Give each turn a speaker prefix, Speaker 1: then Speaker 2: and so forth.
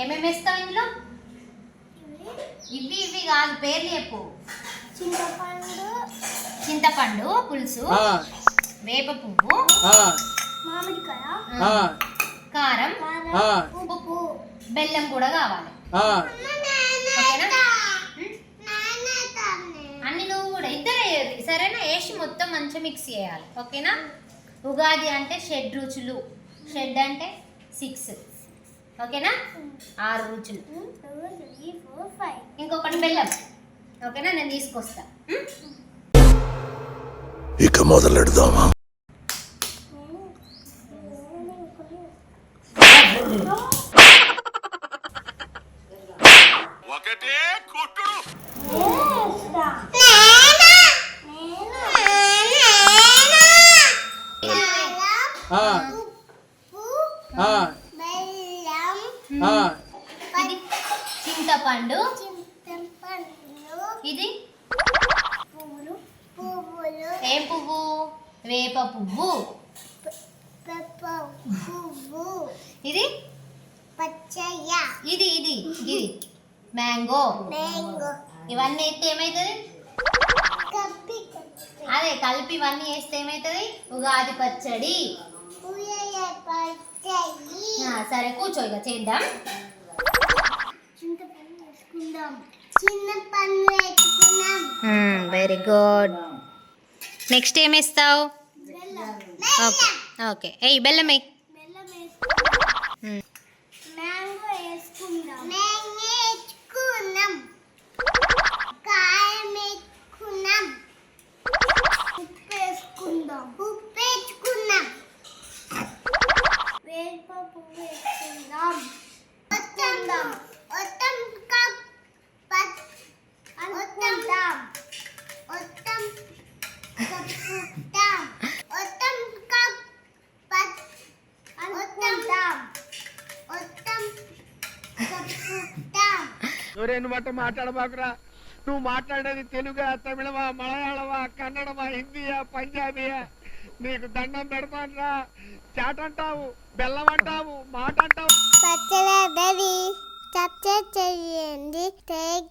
Speaker 1: ఏమేమి వేస్తావు ఇందులో? ఇవి ఇవి కాదు పేర్లు చెప్పు.
Speaker 2: చింతపండు.
Speaker 1: చింతపండు పులుసు
Speaker 3: ఆ,
Speaker 1: వేప పువ్వు
Speaker 3: ఆ,
Speaker 2: మామిడికాయ.
Speaker 3: ఆ,
Speaker 1: కారం.
Speaker 2: ఉప్పు.
Speaker 1: బెల్లం కూడా కావాలి? అన్ని నువ్వు కూడా ఇద్దరు సరేనా? వేసి మొత్తం మంచిగా మిక్స్ చేయాలి. ఓకేనా? ఉగాది అంటే షెడ్ రుచులు. షెడ్ అంటే? సిక్స్. ఓకేనా? ఆరు రుచులు. ఇంకొకటి బెల్లం. ఓకేనా? నేను తీసుకొస్తా?
Speaker 4: ఇక మొదలెడదామా?
Speaker 5: ఒకటే కొట్టుడు.
Speaker 3: ఆ,
Speaker 1: చింతపండు. ఇది?
Speaker 2: పువ్వులు పువ్వులు.
Speaker 1: ఏం పువ్వు? వేప పువ్వు.
Speaker 2: పెప్ప పువ్వు.
Speaker 1: ఇది?
Speaker 2: పచ్చయ్య.
Speaker 1: ఇది ఇది ఇది. మ్యాంగో.
Speaker 2: మ్యాంగో.
Speaker 1: ఇవన్నీ వేస్తే ఏమవుతుంది
Speaker 2: కప్పి
Speaker 1: అదే కలిపి ఇవన్నీ వేస్తే ఏమవుతుంది ఉగాది పచ్చడి. సరే కూర్చో ఇక చేద్దాం. వెరీ గుడ్ నెక్స్ట్ ఏం వేస్తావు?
Speaker 2: బెల్లం.
Speaker 1: Okay okay. ఏయ్ బెల్లం
Speaker 2: పువ్వు వేసుకుందాం వస్తుందాం వస్తాం కప్ పట్ అనుకుందాం వస్తాం కప్పుతాం వస్తాం కప్ పట్ అనుకుందాం వస్తాం కప్పుతాం
Speaker 3: ఒరే నువ్వు అట్ట మాట్లాడబాకురా నువ్వు మాట్లాడేది తెలుగా తమిళమా మలయాళమా కన్నడమా హిందీయా పంజాబీయా నీకు దండం పెడతానురా చాటంటావు బెల్లం అంటావు మాట అంటావు
Speaker 2: పచ్చల బేబీ సబ్స్క్రైబ్ చేయండి టేక్